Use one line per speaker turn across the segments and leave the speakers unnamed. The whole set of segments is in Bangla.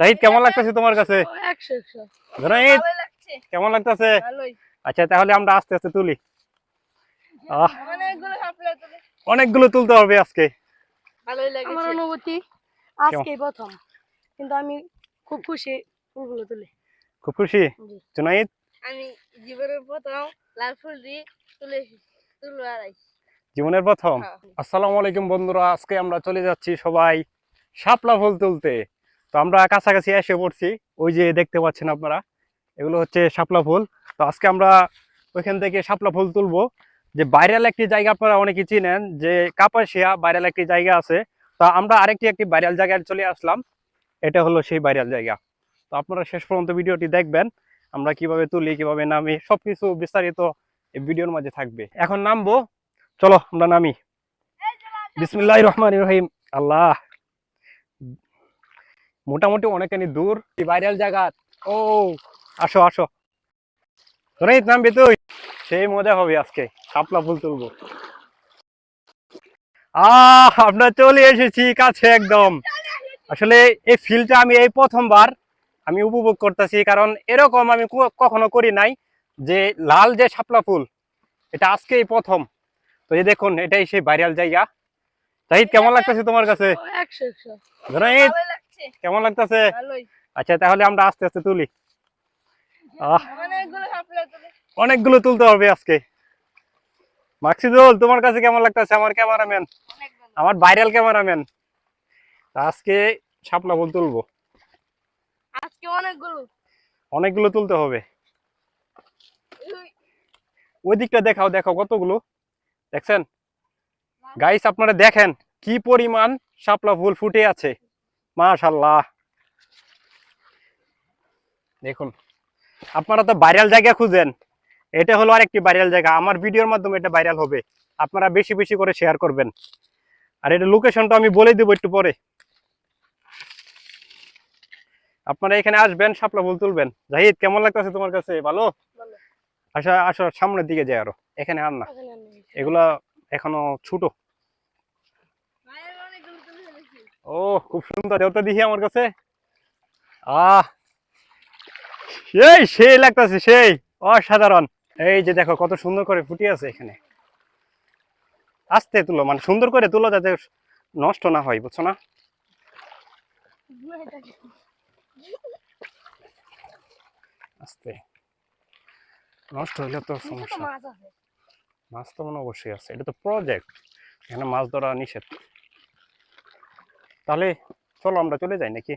জাহিদ কেমন লাগতেছে তোমার কাছে? কেমন লাগতেছে? আচ্ছা তাহলে আমরা আস্তে আস্তে তুলি।
অনেকগুলো
তুলতে হবে আজকে।
আমার অনুভূতি আজকে প্রথম কিন্তু আমি খুব খুশি ফুলগুলো তুলে।
খুব খুশি। জুনাইদ?
আমি জীবনের প্রথম লাল ফুল দিয়ে তুলে
জীবনের প্রথম?
হ্যাঁ।
আসসালামু আলাইকুম বন্ধুরা আজকে আমরা চলে যাচ্ছি সবাই শাপলা ফুল তুলতে। তো আমরা কাছাকাছি এসে পড়ছি, ওই যে দেখতে পাচ্ছেন আপনারা, এগুলো হচ্ছে শাপলা ফুল। তো আজকে আমরা ওইখান থেকে শাপলা ফুল তুলবো। যে বাইরাল একটি জায়গা আপনারা অনেকে চিনেন, যে কাপাসিয়া ভাইরাল একটি জায়গা আছে। তো আমরা আরেকটি একটি ভাইরাল জায়গায় চলে আসলাম। এটা হলো সেই বাইরাল জায়গা। তো আপনারা শেষ পর্যন্ত ভিডিওটি দেখবেন, আমরা কীভাবে তুলি, কীভাবে নামি, সবকিছু বিস্তারিত এই ভিডিওর মাঝে থাকবে। এখন নামবো, চলো আমরা নামি। বিসমিল্লাহ রহমান রহিম। আল্লাহ। মোটামুটি অনেকখানি দূর। ভাইরাল জায়গা। ও আসো আসো। তোরাই নামবি তুই? সেই মজা হবে আজকে। শাপলা ফুল তুলবো। আহ আমরা চলে এসেছি কাছে একদম। আসলে এই ফিলটা আমি এই প্রথমবার আমি উপভোগ করতেছি কারণ এরকম আমি কখনো করি নাই যে লাল যে শাপলা ফুল এটা আজকেই প্রথম। তো এই দেখুন এটাই সেই ভাইরাল জায়গা। জাহিদ কেমন লাগতেছে তোমার কাছে? কেমন লাগতেছে? আচ্ছা তাহলে আমরা আস্তে আস্তে তুলি।
অনেকগুলো
তুলতে হবে আজকে। মাকসিদুল তোমার কাছে কেমন লাগতেছে? আমার ক্যামেরাম্যান। আমার ভাইরাল ক্যামেরাম্যান। আজকে শাপলা ফুল তুলবো।
আজকে অনেকগুলো।
অনেকগুলো তুলতে হবে।
ওই
ওই দিকটা দেখাও দেখাও কতগুলো। দেখছেন? গাইস আপনারা দেখেন কি পরিমাণ শাপলা ফুল ফুটে আছে। মাশাল্লাহ দেখুন আপনারা তো ভাইরাল জায়গা খুঁজেন। এটা হলো আরেকটি ভাইরাল জায়গা। আমার ভিডিওর মাধ্যমে এটা ভাইরাল হবে। আপনারা বেশি বেশি করে শেয়ার করবেন। আর এটা লোকেশনটা আমি বলে দেবো একটু পরে। আপনারা এখানে আসবেন শাপলা ফুল তুলবেন। জাহিদ কেমন লাগতেছে তোমার কাছে? ভালো?
ভালো।
আচ্ছা আসো সামনের দিকে যাই আরও। এখানে আর না। এগুলা এখনও ছোট
ভাইয়ের অনেকগুলো তুলে ফেলেছি
ও খুব সুন্দর দেওতা দেখি আমার কাছে। আহ সেই সেই লাগতেছে সেই অসাধারণ। এই যে দেখো কত সুন্দর করে ফুটে আছে এখানে। আস্তে তুলো মানে সুন্দর করে তুলো যাতে নষ্ট না হয় বুঝছ না? আস্তে। নষ্ট হলে তো সমস্যা।
মাছ
তো মনে অবশ্যই আছে এটা তো প্রজেক্ট এখানে মাছ ধরা নিষেধ। তাহলে চলো আমরা চলে যাই নাকি?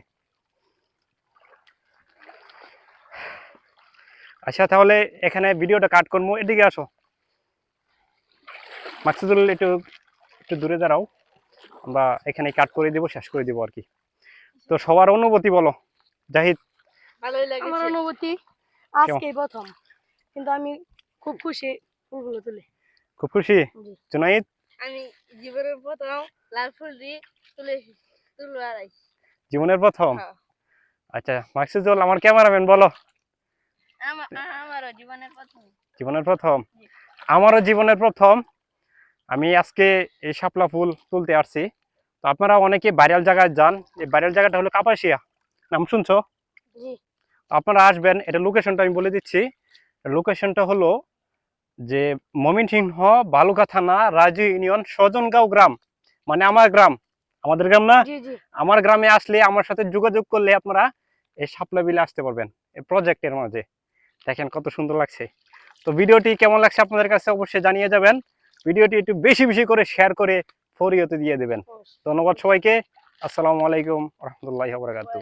আচ্ছা তাহলে এখানে ভিডিওটা কাট করব এদিকে আসো। মাকসুদুল একটু একটু দূরে দাঁড়াও। আমরা এখানে কাট করে দিব শেষ করে দিব আর কি। তো সবার অনুভূতি বলো। জাহিদ।
আমার অনুভূতি আজকে প্রথম কিন্তু আমি খুব খুশি ফুলগুলো তুলে।
খুব খুশি? জুনাইদ?
আমি জীবনের প্রথম লাল ফুল দিয়ে তুলে আড়াই
জীবনের প্রথম?
হ্যাঁ।
আচ্ছা মাকসুদুল আমার ক্যামেরাম্যান বলো।
আমারও জীবনের প্রথম।
জীবনের প্রথম? আমারও জীবনের প্রথম। আমি আজকে এই শাপলা ফুল তুলতে আসছি। তো আপনারা অনেকে ভাইরাল জায়গায় যান। এই ভাইরাল জায়গাটা হলো কাপাসিয়া। নাম শুনছো? আপনারা আসবেন এটা লোকেশনটা আমি বলে দিচ্ছি। লোকেশনটা হলো যে মমিনসিংহ বালুকা থানা রাজু ইউনিয়ন সজনগাঁও গ্রাম। মানে আমার গ্রাম। আমাদের গ্রাম না? আমার গ্রামে আসলে আমার সাথে যোগাযোগ করলে আপনারা এই শাপলা বিলে আসতে পারবেন এই প্রজেক্টের মাঝে। দেখেন কত সুন্দর লাগছে। তো ভিডিওটি কেমন লাগছে আপনাদের কাছে অবশ্যই জানিয়ে যাবেন। ভিডিওটি একটু বেশি বেশি করে শেয়ার করে ফরিয়তে দিয়ে দেবেন। ধন্যবাদ সবাইকে। আসসালামু আলাইকুম রহমতুল্লাহ বরকাতু